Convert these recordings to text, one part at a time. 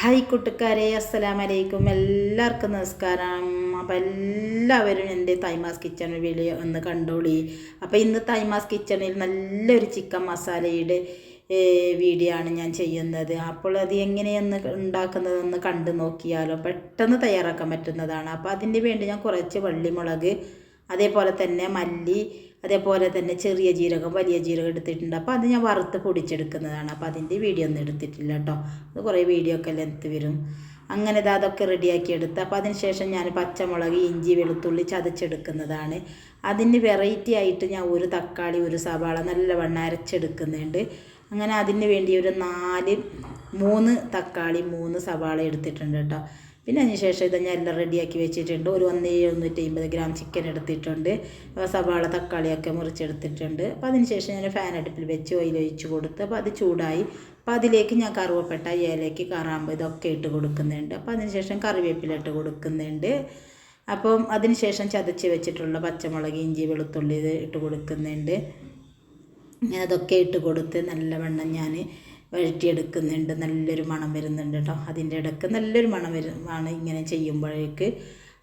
Hi കൂട്ടുകാരെ അസ്സലാം വലൈക്കും എല്ലാവർക്കും നമസ്കാരം. അപ്പം എല്ലാവരും എന്റെ തൈമാസ് കിച്ചൺ വീഡിയോ ഒന്ന് കണ്ടോളി. അപ്പോൾ ഇന്ന് തൈമാസ് കിച്ചണിൽ നല്ലൊരു ചിക്കൻ മസാലയുടെ വീഡിയോ ആണ് ഞാൻ ചെയ്യുന്നത്. അപ്പോൾ അത് എങ്ങനെയൊന്ന് ഉണ്ടാക്കുന്നതെന്ന് കണ്ടു നോക്കിയാലോ. പെട്ടെന്ന് തയ്യാറാക്കാൻ പറ്റുന്നതാണ്. അപ്പോൾ അതിന് വേണ്ടി ഞാൻ കുറച്ച് വള്ളിമുളക് അതേപോലെ തന്നെ മല്ലി അതേപോലെ തന്നെ ചെറിയ ജീരകം വലിയ ജീരകം എടുത്തിട്ടുണ്ട്. അപ്പോൾ അത് ഞാൻ വറുത്ത് പൊടിച്ചെടുക്കുന്നതാണ്. അപ്പോൾ അതിന്റെ വീഡിയോ ഒന്നും എടുത്തിട്ടില്ല കേട്ടോ. അത് കുറേ വീഡിയോ ഒക്കെ ലെങ്ത്ത് വരും. അങ്ങനെ അതൊക്കെ റെഡിയാക്കി എടുത്ത്. അപ്പോൾ അതിന് ശേഷം ഞാൻ പച്ചമുളക് ഇഞ്ചി വെളുത്തുള്ളി ചതച്ചെടുക്കുന്നതാണ്. അതിന് വെറൈറ്റി ആയിട്ട് ഞാൻ ഒരു തക്കാളി ഒരു സവാള നല്ലവണ്ണം അരച്ചെടുക്കുന്നുണ്ട്. അങ്ങനെ അതിന് വേണ്ടി ഒരു നാല് മൂന്ന് തക്കാളി മൂന്ന് സവാള എടുത്തിട്ടുണ്ട് കേട്ടോ. പിന്നെ അതിന് ശേഷം ഇത് ഞാൻ എല്ലാം റെഡിയാക്കി വെച്ചിട്ടുണ്ട്. ഒരു ഒന്ന് എഴുന്നൂറ്റി അമ്പത് ഗ്രാം ചിക്കൻ എടുത്തിട്ടുണ്ട്. സവാള തക്കാളിയൊക്കെ മുറിച്ചെടുത്തിട്ടുണ്ട്. അപ്പോൾ അതിന് ശേഷം ഞാൻ ഫാൻ അടുപ്പിൽ വെച്ച് ഓയിൽ ഒഴിച്ച് കൊടുത്ത് അപ്പോൾ അത് ചൂടായി. അപ്പോൾ അതിലേക്ക് ഞാൻ കറുവപ്പെട്ട ഏലയ്ക്ക് കറാമ്പ് ഇതൊക്കെ ഇട്ട് കൊടുക്കുന്നുണ്ട്. അപ്പോൾ അതിന് ശേഷം കറിവേപ്പില ഇട്ട് കൊടുക്കുന്നുണ്ട്. അപ്പം അതിന് ശേഷം ചതച്ച് വെച്ചിട്ടുള്ള പച്ചമുളക് ഇഞ്ചി വെളുത്തുള്ളി ഇത് ഇട്ട് കൊടുക്കുന്നുണ്ട്. അതൊക്കെ ഇട്ട് കൊടുത്ത് നല്ലവണ്ണം ഞാൻ വഴറ്റിയെടുക്കുന്നുണ്ട്. നല്ലൊരു മണം വരുന്നുണ്ട് കേട്ടോ. അതിന്റെ ഇടയ്ക്ക് നല്ലൊരു മണം വരുമാണ് ഇങ്ങനെ ചെയ്യുമ്പോഴേക്ക്.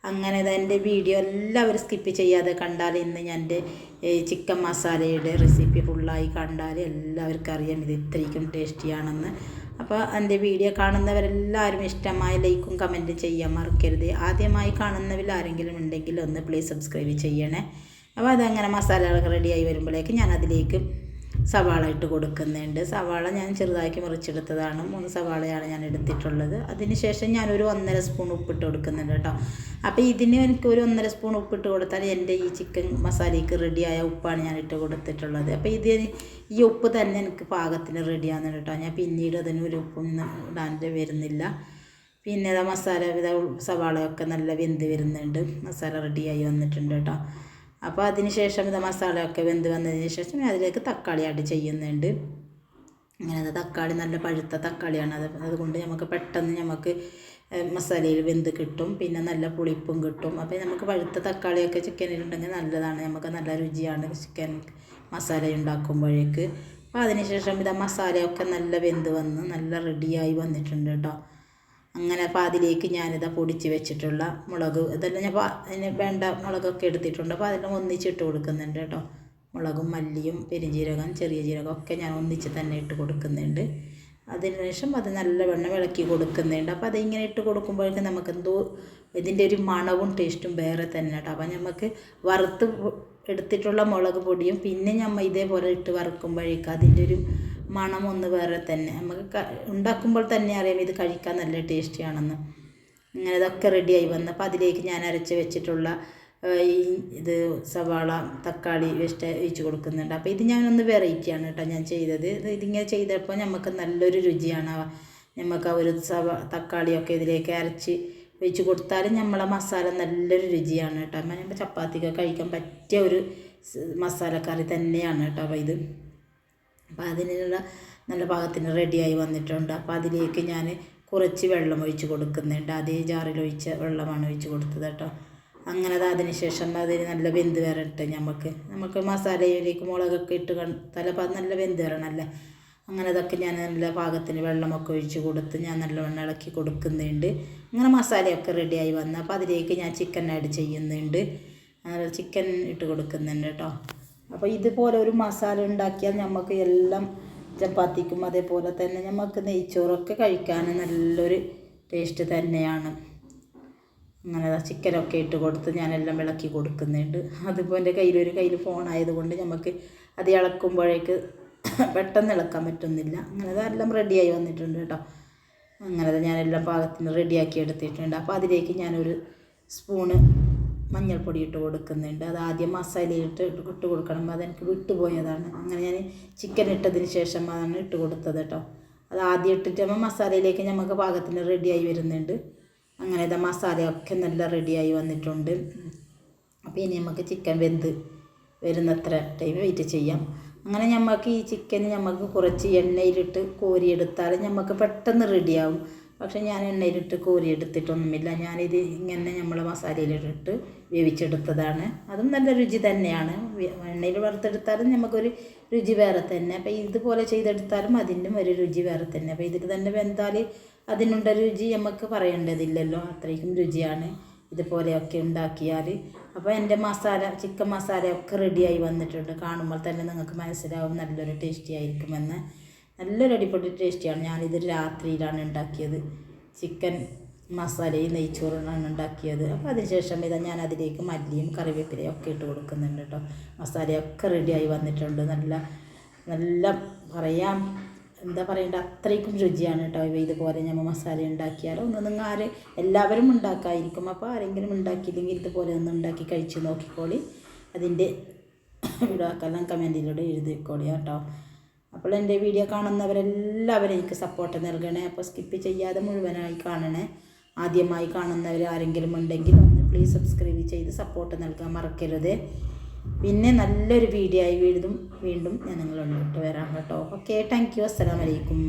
അങ്ങനെ എന്റെ വീഡിയോ എല്ലാവരും സ്കിപ്പ് ചെയ്യാതെ കണ്ടാൽ ഇന്ന് ഞാൻ എന്റെ ചിക്കൻ മസാലയുടെ റെസിപ്പി ഫുള്ളായി കണ്ടാൽ എല്ലാവർക്കും അറിയാം. ഇത് ഇത്രയ്ക്കും ടേസ്റ്റിയാണെന്ന്. അപ്പോൾ എന്റെ വീഡിയോ കാണുന്നവരെല്ലാവരും ഇഷ്ടമായ ലൈക്കും കമന്റും ചെയ്യാൻ മറക്കരുത്. ആദ്യമായി കാണുന്നവരിൽ ആരെങ്കിലും ഉണ്ടെങ്കിൽ ഒന്ന് പ്ലീസ് സബ്സ്ക്രൈബ് ചെയ്യണേ. അപ്പോൾ അതങ്ങനെ മസാലകൾ റെഡിയായി വരുമ്പോഴേക്കും ഞാൻ അതിലേക്ക് സവാള ഇട്ട് കൊടുക്കുന്നുണ്ട്. സവാള ഞാൻ ചെറുതാക്കി മുറിച്ചെടുത്തതാണ്. മൂന്ന് സവാളയാണ് ഞാൻ എടുത്തിട്ടുള്ളത്. അതിന് ശേഷം ഞാനൊരു ഒന്നര സ്പൂൺ ഉപ്പിട്ട് കൊടുക്കുന്നുണ്ട് കേട്ടോ. അപ്പോൾ ഇതിന് എനിക്ക് ഒരു ഒന്നര സ്പൂൺ ഉപ്പിട്ട് കൊടുത്താൽ എന്റെ ഈ ചിക്കൻ മസാലയ്ക്ക് റെഡിയായ ഉപ്പാണ് ഞാൻ ഇട്ട് കൊടുത്തിട്ടുള്ളത്. അപ്പോൾ ഇത് ഈ ഉപ്പ് തന്നെ എനിക്ക് പാകത്തിന് റെഡിയാകുന്നു കേട്ടോ. ഞാൻ പിന്നീട് അതിന് ഒരു ഉപ്പൊന്നും ഇടാൻ വരുന്നില്ല. പിന്നെ മസാല സവാളയൊക്കെ നല്ല വെന്ത് വരുന്നുണ്ട്. മസാല റെഡിയായി വന്നിട്ടുണ്ട് കേട്ടോ. അപ്പോൾ അതിന് ശേഷം ഇത് മസാലയൊക്കെ വെന്ത് വന്നതിന് ശേഷം ഞാൻ അതിലേക്ക് തക്കാളി ആഡ് ചെയ്യുന്നുണ്ട്. അങ്ങനെ തക്കാളി നല്ല പഴുത്ത തക്കാളിയാണ് അത്. അതുകൊണ്ട് നമുക്ക് പെട്ടെന്ന് നമുക്ക് മസാലയിൽ വെന്ത് കിട്ടും. പിന്നെ നല്ല പുളിപ്പും കിട്ടും. അപ്പോൾ നമുക്ക് പഴുത്ത തക്കാളിയൊക്കെ ചിക്കനിലുണ്ടെങ്കിൽ നല്ലതാണ്. നമുക്ക് നല്ല രുചിയാണ് ചിക്കൻ മസാല ഉണ്ടാക്കുമ്പോഴേക്ക്. അപ്പോൾ അതിനുശേഷം ഇത് മസാലയൊക്കെ നല്ല വെന്ത് വന്ന് നല്ല റെഡിയായി വന്നിട്ടുണ്ട് കേട്ടോ. അങ്ങനെ അപ്പോൾ അതിലേക്ക് ഞാനിതാ പൊടിച്ച് വെച്ചിട്ടുള്ള മുളക് ഇതെല്ലാം ഞാൻ അതിന് വേണ്ട മുളകൊക്കെ എടുത്തിട്ടുണ്ട്. അപ്പോൾ അതെല്ലാം ഒന്നിച്ചിട്ട് കൊടുക്കുന്നുണ്ട് കേട്ടോ. മുളകും മല്ലിയും പെരുംജീരകം ചെറിയ ജീരകം ഒക്കെ ഞാൻ ഒന്നിച്ച് തന്നെ ഇട്ട് കൊടുക്കുന്നുണ്ട്. അതിനുശേഷം അത് നല്ലവണ്ണം ഇളക്കി കൊടുക്കുന്നുണ്ട്. അപ്പോൾ അതിങ്ങനെ ഇട്ട് കൊടുക്കുമ്പോഴേക്കും നമുക്ക് എന്തോ ഇതിന്റെ ഒരു മണവും ടേസ്റ്റും വേറെ തന്നെ കേട്ടോ. അപ്പോൾ നമുക്ക് വറുത്ത് എടുത്തിട്ടുള്ള മുളക് പൊടിയും പിന്നെ നമ്മൾ ഇതേപോലെ ഇട്ട് വറുക്കുമ്പോഴേക്കും അതിന്റെ ഒരു മണം ഒന്ന് വേറെ തന്നെ. നമുക്ക് ഉണ്ടാക്കുമ്പോൾ തന്നെ അറിയാം ഇത് കഴിക്കാൻ നല്ല ടേസ്റ്റിയാണെന്ന് ഇങ്ങനെ ഇതൊക്കെ റെഡിയായി വന്നപ്പോൾ അതിലേക്ക് ഞാൻ അരച്ച് വെച്ചിട്ടുള്ള ഈ ഇത് സവാള തക്കാളി വെസ്റ്റ് ഒഴിച്ച് കൊടുക്കുന്നുണ്ട്. അപ്പോൾ ഇത് ഞാനൊന്ന് വെറൈറ്റിയാണ് കേട്ടോ ഞാൻ ചെയ്തത്. ഇതിങ്ങനെ ചെയ്തപ്പോൾ നമുക്ക് നല്ലൊരു രുചിയാണ്. നമുക്ക് ഒരു സവ തക്കാളിയൊക്കെ ഇതിലേക്ക് അരച്ച് ഒഴിച്ച് കൊടുത്താൽ നമ്മളെ മസാല നല്ലൊരു രുചിയാണ് കേട്ടോ. നമ്മൾ ചപ്പാത്തിക്ക് കഴിക്കാൻ പറ്റിയ ഒരു മസാലക്കറി തന്നെയാണ് കേട്ടോ അപ്പോൾ ഇത്. അപ്പോൾ അതിനുള്ള നല്ല പാകത്തിന് റെഡിയായി വന്നിട്ടുണ്ട്. അപ്പോൾ അതിലേക്ക് ഞാൻ കുറച്ച് വെള്ളം ഒഴിച്ച് കൊടുക്കുന്നുണ്ട്. അതേ ജാറിൽ ഒഴിച്ച വെള്ളമാണ് ഒഴിച്ച് കൊടുത്തത് കേട്ടോ അങ്ങനെ അതിന് ശേഷം അതിന് നല്ല വെന്ത് വരട്ടെ നമുക്ക് നമുക്ക് മസാലയിലേക്ക് മുളകൊക്കെ ഇട്ട് തല നല്ല വെന്ത് വരണമല്ലേ അങ്ങനെ അതൊക്കെ ഞാൻ നല്ല പാകത്തിന് വെള്ളമൊക്കെ ഒഴിച്ച് കൊടുത്ത് ഞാൻ നല്ലവണ്ണം ഇളക്കി കൊടുക്കുന്നുണ്ട്. അങ്ങനെ മസാലയൊക്കെ റെഡിയായി വന്ന് അപ്പോൾ അതിലേക്ക് ഞാൻ ചിക്കൻ ആഡ് ചെയ്യുന്നുണ്ട്. ചിക്കൻ ഇട്ട് കൊടുക്കുന്നുണ്ട് കേട്ടോ അപ്പോൾ ഇതുപോലെ ഒരു മസാല ഉണ്ടാക്കിയാൽ നമുക്ക് എല്ലാം ചപ്പാത്തിക്കും അതേപോലെ തന്നെ നമുക്ക് നെയ്ച്ചോറൊക്കെ കഴിക്കാൻ നല്ലൊരു ടേസ്റ്റ് തന്നെയാണ്. അങ്ങനെ ചിക്കനൊക്കെ ഇട്ട് കൊടുത്ത് ഞാനെല്ലാം ഇളക്കി കൊടുക്കുന്നുണ്ട്. അതിപ്പോൾ എന്റെ കയ്യിലൊരു കയ്യിൽ ഫോൺ ആയതുകൊണ്ട് നമുക്ക് അത് ഇളക്കുമ്പോഴേക്ക് പെട്ടെന്ന് ഇളക്കാൻ പറ്റുന്നില്ല. അങ്ങനെ അതെല്ലാം റെഡിയായി വന്നിട്ടുണ്ട് കേട്ടോ. അങ്ങനെ ഞാനെല്ലാം പാകത്തിന് റെഡിയാക്കി എടുത്തിട്ടുണ്ട്. അപ്പോൾ അതിലേക്ക് ഞാനൊരു സ്പൂണ് മഞ്ഞൾപ്പൊടി ഇട്ട് കൊടുക്കുന്നുണ്ട്. അത് ആദ്യം മസാലയിട്ട് ഇട്ട് കൊടുക്കണം. അതെനിക്ക് വിട്ടുപോയതാണ്. അങ്ങനെ ഞാൻ ചിക്കൻ ഇട്ടതിന് ശേഷം അതാണ് ഇട്ട് കൊടുത്തത് കേട്ടോ അത് ആദ്യം ഇട്ടിട്ട് മസാലയിലേക്ക് നമുക്ക് പാകത്തിന് റെഡിയായി വരുന്നുണ്ട്. അങ്ങനെ ഇതാ മസാലയൊക്കെ നല്ല റെഡിയായി വന്നിട്ടുണ്ട്. അപ്പോൾ ഇനി നമുക്ക് ചിക്കൻ വെന്ത് വരുന്നത്ര ടൈം വെയിറ്റ് ചെയ്യാം. അങ്ങനെ നമുക്ക് ഈ ചിക്കൻ നമുക്ക് കുറച്ച് എണ്ണയിലിട്ട് കോരിയെടുത്താൽ നമുക്ക് പെട്ടെന്ന് റെഡിയാവും പക്ഷെ ഞാൻ എണ്ണയിലിട്ട് കോരി എടുത്തിട്ടൊന്നുമില്ല ഞാനിത് ഇങ്ങനെ നമ്മൾ മസാലയിലിട്ട് വേവിച്ചെടുത്തതാണ്. അതും നല്ല രുചി തന്നെയാണ്. എണ്ണയിൽ വറുത്തെടുത്താലും നമുക്കൊരു രുചി വേറെ തന്നെ. അപ്പോൾ ഇതുപോലെ ചെയ്തെടുത്താലും അതിനും ഒരു രുചി വേറെ തന്നെ. അപ്പോൾ ഇതിൽ തന്നെ വെന്താൽ അതിനുള്ള രുചി നമുക്ക് പറയേണ്ടതില്ലല്ലോ. അത്രയ്ക്കും രുചിയാണ്. ഇതുപോലെയൊക്കെ ഉണ്ടാക്കിയാൽ അപ്പോൾ എന്റെ മസാല ചിക്കൻ മസാലയൊക്കെ റെഡിയായി വന്നിട്ടുണ്ട്. കാണുമ്പോൾ തന്നെ നിങ്ങൾക്ക് മനസ്സിലാവും. നല്ലൊരു ടേസ്റ്റി ആയിരിക്കുമെന്ന്. നല്ലൊരു അടിപൊളി ടേസ്റ്റിയാണ്. ഞാനിത് രാത്രിയിലാണ് ഉണ്ടാക്കിയത്. ചിക്കൻ മസാലയും നെയ്ച്ചോറാണ് ഉണ്ടാക്കിയത്. അപ്പോൾ അതിനുശേഷം ഇതാ ഞാൻ അതിലേക്ക് മല്ലിയും കറിവേപ്പിലയും ഒക്കെ ഇട്ട് കൊടുക്കുന്നുണ്ട് കേട്ടോ. മസാലയൊക്കെ റെഡിയായി വന്നിട്ടുണ്ട്. നല്ല നല്ല പറയാം എന്താ പറയണ്ട അത്രയ്ക്കും രുചിയാണ് കേട്ടോ ഇതുപോലെ നമ്മൾ മസാല ഉണ്ടാക്കിയാൽ. ഒന്ന് നിങ്ങൾ ആര് എല്ലാവരും ഉണ്ടാക്കായിരിക്കും. അപ്പോൾ ആരെങ്കിലും ഉണ്ടാക്കിയില്ലെങ്കിൽ ഇതുപോലെ ഒന്ന് ഉണ്ടാക്കി കഴിച്ച് നോക്കിക്കോളി. അതിന്റെ വീഡിയോക്കെല്ലാം കമന്റിലൂടെ എഴുതിക്കോളി കേട്ടോ. അപ്പോൾ എന്റെ വീഡിയോ കാണുന്നവരെല്ലാവരും എനിക്ക് സപ്പോർട്ട് നൽകണേ. അപ്പോൾ സ്കിപ്പ് ചെയ്യാതെ മുഴുവനായി കാണണേ. ആദ്യമായി കാണുന്നവർ ആരെങ്കിലും ഉണ്ടെങ്കിൽ ഒന്ന് പ്ലീസ് സബ്സ്ക്രൈബ് ചെയ്ത് സപ്പോർട്ട് നൽകാൻ മറക്കരുത്. പിന്നെ നല്ലൊരു വീഡിയോ ആയി വീണ്ടും വീണ്ടും ഞാൻ നിങ്ങളുള്ളിട്ട് വരാം കേട്ടോ. ഓക്കെ താങ്ക് യു അസ്സലാമലൈക്കും